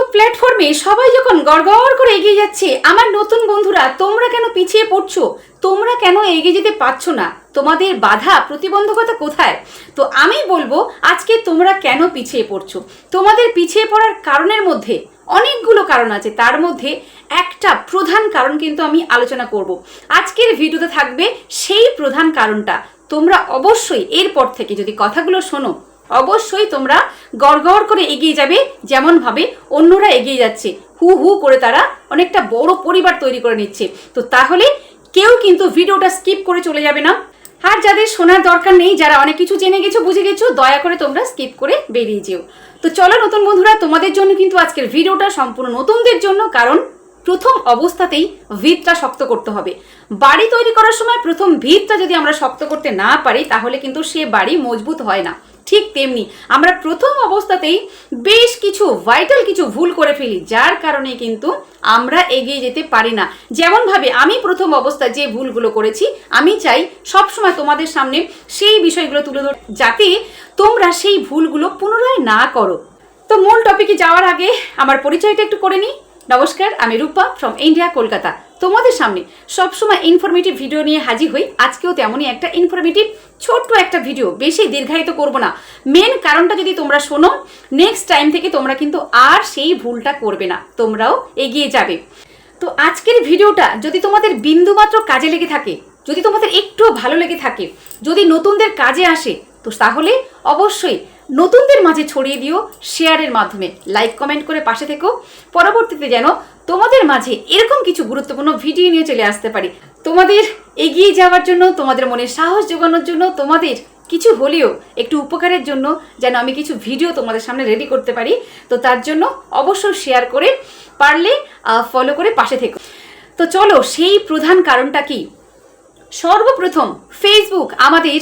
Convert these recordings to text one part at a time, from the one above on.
Facebook প্ল্যাটফর্মে সবাই যখন গড়গড় করে এগিয়ে যাচ্ছে, আমার নতুন বন্ধুরা, তোমরা কেন পিছিয়ে পড়ছো? তোমরা কেন এগিয়ে যেতে পারছ না? তোমাদের বাধা প্রতিবন্ধকতা কোথায়? তো আমি বলব, আজকে তোমরা কেন পিছিয়ে পড়ছো? তোমাদের পিছিয়ে পড়ার কারণের মধ্যে অনেকগুলো কারণ আছে। তার মধ্যে একটা প্রধান কারণ কিন্তু আমি আলোচনা করব। আজকের ভিডিওতে থাকবে সেই প্রধান কারণটা। তোমরা অবশ্যই এরপর থেকে যদি কথাগুলো শোনো অবশ্যই তোমরা গড়গড় করে এগিয়ে যাবে যেমনভাবে অন্যরা এগিয়ে যাচ্ছে। হু হু করে তারা অনেকটা বড় পরিবার তৈরি করে নিচ্ছে। তো তাহলে কেউ কিন্তু ভিডিওটা স্কিপ করে চলে যাবে না। আর যাদের শোনার দরকার নেই, যারা অনেক কিছু জেনে গেছো, বুঝে গেছো, দয়া করে তোমরা স্কিপ করে বেরিয়ে যেও। তো চলো নতুন বন্ধুরা, তোমাদের জন্য কিন্তু আজকের ভিডিওটা সম্পূর্ণ নতুনদের জন্য, কারণ প্রথম অবস্থাতেই ভিতটা শক্ত করতে হবে। বাড়ি তৈরি করার সময় প্রথম ভিতটা যদি আমরা শক্ত করতে না পারি, তাহলে কিন্তু সে বাড়ি মজবুত হয় না। ঠিক তেমনি আমরা প্রথম অবস্থাতেই বেশ কিছু ভাইটাল কিছু ভুল করে ফেলি, যার কারণে কিন্তু আমরা এগিয়ে যেতে পারি না। যেমনভাবে আমি প্রথম অবস্থায় যে ভুলগুলো করেছি, আমি চাই সবসময় তোমাদের সামনে সেই বিষয়গুলো তুলে ধর, যাতে তোমরা সেই ভুলগুলো পুনরায় না করো। তো মূল টপিকে যাওয়ার আগে আমার পরিচয়টা একটু করে নিই। নমস্কার, আমি রূপা ফ্রম ইন্ডিয়া কলকাতা তোমাদের সামনে সবসময় ইনফরমেটিভ ভিডিও নিয়ে হাজির হই। আজকেও তেমনই একটা ইনফরমেটিভ ছোট্ট একটা ভিডিও বেশি দীর্ঘায়িত করব না। মেন কারণটা যদি তোমরা শোনো নেক্সট টাইম থেকে তোমরা কিন্তু আর সেই ভুলটা করবে না, তোমরাও এগিয়ে যাবে। তো আজকের ভিডিওটা যদি তোমাদের বিন্দুমাত্র কাজে লেগে থাকে, যদি তোমাদের একটু ভালো লেগে থাকে, যদি নতুনদের কাজে আসে, তো তাহলে অবশ্যই নতুনদের মাঝে ছড়িয়ে দিও, শেয়ারের মাধ্যমে। লাইক কমেন্ট করে পাশে থেকো। পরবর্তীতে যেন তোমাদের মাঝে এরকম কিছু গুরুত্বপূর্ণ ভিডিও নিয়ে চলে আসতে পারি। তোমাদের এগিয়ে যাওয়ার জন্য, তোমাদের মনে সাহস জোগানোর জন্য, তোমাদের কিছু হলেও একটু উপকারের জন্য যেন আমি কিছু ভিডিও তোমাদের সামনে রেডি করতে পারি। তো তার জন্য অবশ্যই শেয়ার করে পারলে ফলো করে পাশে থেকো। তো চলো, সেই প্রধান কারণটা কি? সর্বপ্রথম ফেসবুক আমাদের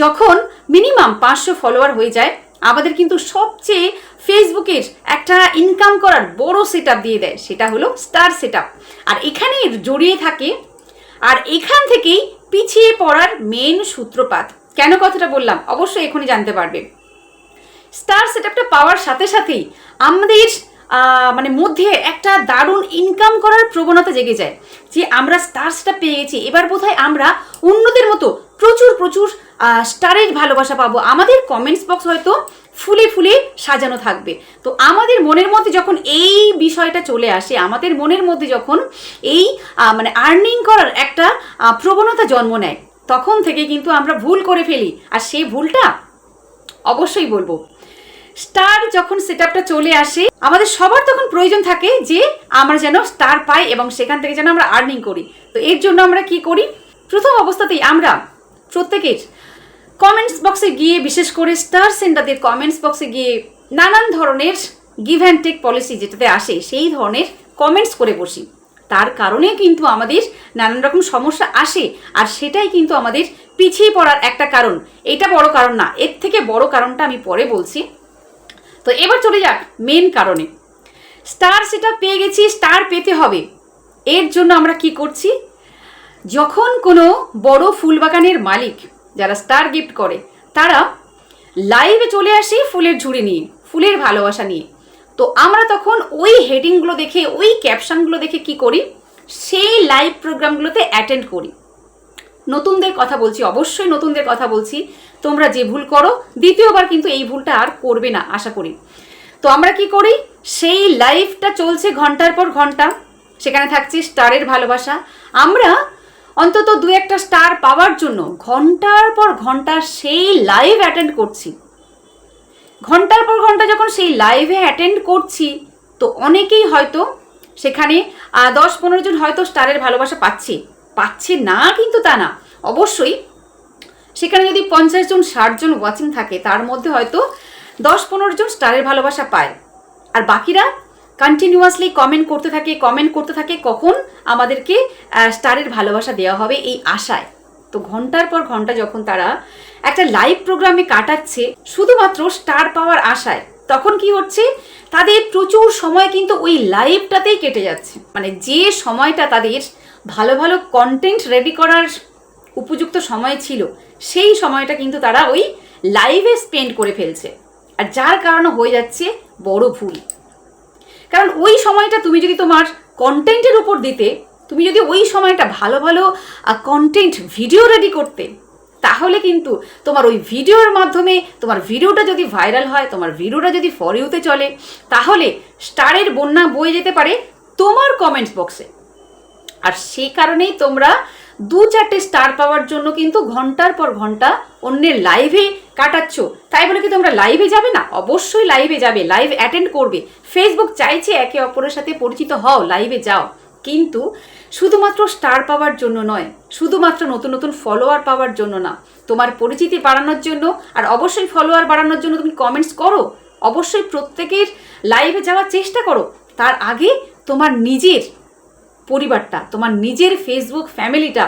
যখন মিনিমাম পাঁচশো ফলোয়ার হয়ে যায়, আমাদের কিন্তু সবচেয়ে ফেসবুকের একটা ইনকাম করার বড় সেট দিয়ে দেয়, সেটা হলো স্টার সেট আর এখানে জড়িয়ে থাকে, আর এখান থেকেই পিছিয়ে পড়ার মেন সূত্রপাত। কেন কথাটা বললাম? অবশ্যই এখনই জানতে পারবে। স্টার সেটআপটা পাওয়ার সাথে সাথেই আমাদের মানে মধ্যে একটা দারুণ ইনকাম করার প্রবণতা জেগে যায়। যে আমরা স্টার সেটআপ পেয়ে গেছি, এবার বোধহয় আমরা অন্যদের মতো প্রচুর প্রচুর স্টারের ভালোবাসা পাবো। আমাদের কমেন্টস বক্স হয়তো ফুলে ফুলে সাজানো থাকবে। তো আমাদের মনের মধ্যে যখন এই বিষয়টা চলে আসে, আমাদের মনের মধ্যে যখন এই মানে আর্নিং করার একটা প্রবণতা জন্ম নেয়, তখন থেকে কিন্তু আমরা ভুল করে ফেলি। আর সেই ভুলটা অবশ্যই বলব। স্টার যখন সেট চলে আসে, আমাদের সবার তখন প্রয়োজন থাকে যে আমরা যেন স্টার পাই এবং সেখান থেকে যেন আমরা আর্নিং করি। তো এর জন্য আমরা কি করি? প্রথম অবস্থাতেই আমরা প্রত্যেকের কমেন্টস বক্সে গিয়ে, বিশেষ করে স্টার সেন্টারদের কমেন্টস বক্সে গিয়ে নানান ধরনের গিভ অ্যান্ড টেক পলিসি যেটাতে আসে, সেই ধরনের কমেন্টস করে বসি। তার কারণে কিন্তু আমাদের নানান রকম সমস্যা আসে, আর সেটাই কিন্তু আমাদের পিছিয়ে পড়ার একটা কারণ। এটা বড় কারণ না, এর থেকে বড় কারণটা আমি পরে বলছি। তো এবার চলে যাক মেন কারণে। স্টার সেটা পেয়ে গেছি স্টার পেতে হবে। এর জন্য আমরা কি করছি? যখন কোনো বড় ফুলবাগানের মালিক যারা স্টার গিফট করে, তারা লাইভে চলে আসে ফুলের ঝুড়ি নিয়ে, ফুলের ভালোবাসা নিয়ে। তো আমরা তখন ওই হেডিংগুলো দেখে, ওই ক্যাপশনগুলো দেখে কি করি? সেই লাইভ প্রোগ্রামগুলোতে অ্যাটেন্ড করি। নতুনদের কথা বলছি, অবশ্যই নতুনদের কথা বলছি। তোমরা যে ভুল করো, দ্বিতীয়বার কিন্তু এই ভুলটা আর করবে না, আশা করি। তো আমরা কি করি? সেই লাইফটা চলছে ঘণ্টার পর ঘণ্টা। সেখানে থাকছে স্টারের ভালোবাসা। আমরা অন্তত দু একটা স্টার পাওয়ার জন্য ঘণ্টার পর ঘণ্টা সেই লাইভ অ্যাটেন্ড করছি। ঘণ্টার পর ঘণ্টা যখন সেই লাইভে অ্যাটেন্ড করছি, তো অনেকেই হয়তো সেখানে দশ পনেরো জন হয়তো স্টারের ভালোবাসা পাচ্ছে। পাচ্ছে না কিন্তু তা না। অবশ্যই সেখানে যদি পঞ্চাশ জন, ষাট জন ওয়াচিং থাকে, তার মধ্যে হয়তো দশ পনেরো জন স্টারের ভালোবাসা পায়। আর বাকিরা কন্টিনিউয়াসলি কমেন্ট করতে থাকে কমেন্ট করতে থাকে, কখন আমাদেরকে স্টারের ভালোবাসা দেওয়া হবে এই আশায়। তো ঘণ্টার পর ঘণ্টা যখন তারা একটা লাইভ প্রোগ্রামে কাটাচ্ছে, শুধুমাত্র স্টার পাওয়ার আশায়, তখন কি হচ্ছে? তাদের প্রচুর সময় কিন্তু ওই লাইভটাতেই কেটে যাচ্ছে। মানে যে সময়টা তাদের ভালো ভালো কন্টেন্ট রেডি করার উপযুক্ত সময় ছিল, সেই সময়টা কিন্তু তারা ওই লাইভে স্পেন্ড করে ফেলছে। আর যার কারণে হয়ে যাচ্ছে বড় ভুল। কারণ ওই সময়টা তুমি যদি তোমার কন্টেন্টের উপর দিতে, তুমি যদি ওই সময়টা ভালো ভালো কন্টেন্ট ভিডিও রেডি করতে, তাহলে কিন্তু তোমার ওই ভিডিওর মাধ্যমে তোমার ভিডিওটা যদি ভাইরাল হয়, তোমার ভিডিওটা যদি ফর চলে, তাহলে স্টারের বন্যা বয়ে যেতে পারে তোমার কমেন্টস বক্সে আর সেই কারণেই তোমরা দু চারটে স্টার পাওয়ার জন্য কিন্তু ঘণ্টার পর ঘণ্টা অন্যের লাইভে কাটাচ্ছ। তাই বলে কি তোমরা লাইভে যাবে না? অবশ্যই লাইভে যাবে লাইভ অ্যাটেন্ড করবে। ফেসবুক চাইছে একে অপরের সাথে পরিচিত হও লাইভে যাও। কিন্তু শুধুমাত্র স্টার পাওয়ার জন্য নয়, শুধুমাত্র নতুন নতুন ফলোয়ার পাওয়ার জন্য না। তোমার পরিচিতি বাড়ানোর জন্য আর অবশ্যই ফলোয়ার বাড়ানোর জন্য তুমি কমেন্টস করো। অবশ্যই প্রত্যেকের লাইভে যাওয়ার চেষ্টা করো। তার আগে তোমার নিজের পরিবারটা, তোমার নিজের ফেসবুক ফ্যামিলিটা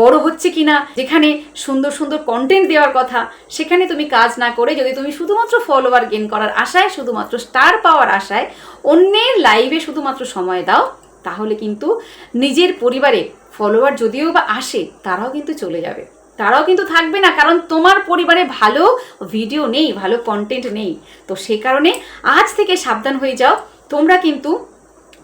বড় হচ্ছে কিনা, যেখানে সুন্দর সুন্দর কন্টেন্ট দেওয়ার কথা, সেখানে তুমি কাজ না করে যদি তুমি শুধুমাত্র ফলোয়ার গেন করার আশায়, শুধুমাত্র স্টার পাওয়ার আশায় অন্যের লাইভে শুধুমাত্র সময় দাও, তাহলে কিন্তু নিজের পরিবারে ফলোয়ার যদিও বা আসে, তারাও কিন্তু চলে যাবে। তারাও কিন্তু থাকবে না, কারণ তোমার পরিবারে ভালো ভিডিও নেই, ভালো কন্টেন্ট নেই। তো সে কারণে আজ থেকে সাবধান হয়ে যাও, তোমরা কিন্তু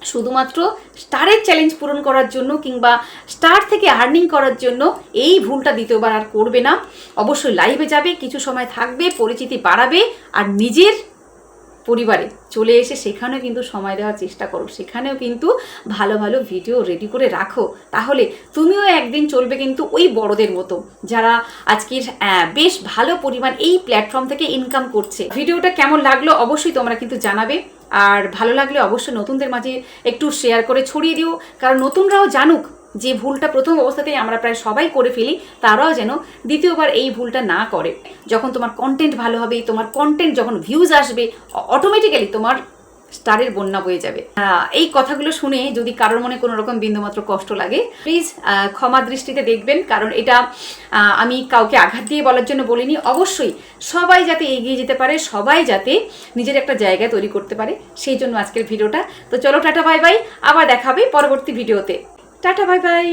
শুধুমাত্র স্টারের চ্যালেঞ্জ পূরণ করার জন্য কিংবা স্টার থেকে আর্নিং করার জন্য এই ভুলটা দ্বিতীয়বার আর করবে না। অবশ্যই লাইভে যাবে, কিছু সময় থাকবে, পরিচিতি বাড়াবে আর নিজের পরিবারে চলে এসে সেখানেও কিন্তু সময় দেওয়ার চেষ্টা করো। সেখানেও কিন্তু ভালো ভালো ভিডিও রেডি করে রাখো। তাহলে তুমিও একদিন চলবে কিন্তু ওই বড়দের মতো, যারা আজকের বেশ ভালো পরিমাণ এই প্ল্যাটফর্ম থেকে ইনকাম করছে। ভিডিওটা কেমন লাগল অবশ্যই তোমরা কিন্তু জানাবে। আর ভালো লাগলে অবশ্যই নতুনদের মাঝে একটু শেয়ার করে ছড়িয়ে দিও। কারণ নতুনরাও জানুক। যে ভুলটা প্রথম অবস্থাতেই আমরা প্রায় সবাই করে ফেলি, তারাও যেন দ্বিতীয়বার এই ভুলটা না করে। যখন তোমার কন্টেন্ট ভালো হবে, তোমার কন্টেন্ট যখন ভিউজ আসবে অটোমেটিক্যালি তোমার স্টারের বন্যা বয়ে যাবে। এই কথাগুলো শুনে যদি কারোর মনে কোনো রকম বিন্দুমাত্র কষ্ট লাগে প্লিজ ক্ষমা দৃষ্টিতে দেখবেন, কারণ এটা আমি কাউকে আঘাত দিয়ে বলার জন্য বলিনি। অবশ্যই সবাই যাতে এগিয়ে যেতে পারে, সবাই যাতে নিজের একটা জায়গা তৈরি করতে পারে। সেই জন্য আজকের ভিডিওটা। তো চলো টাটা, বাই বাই। আবার দেখাবে পরবর্তী ভিডিওতে। Tata bye bye.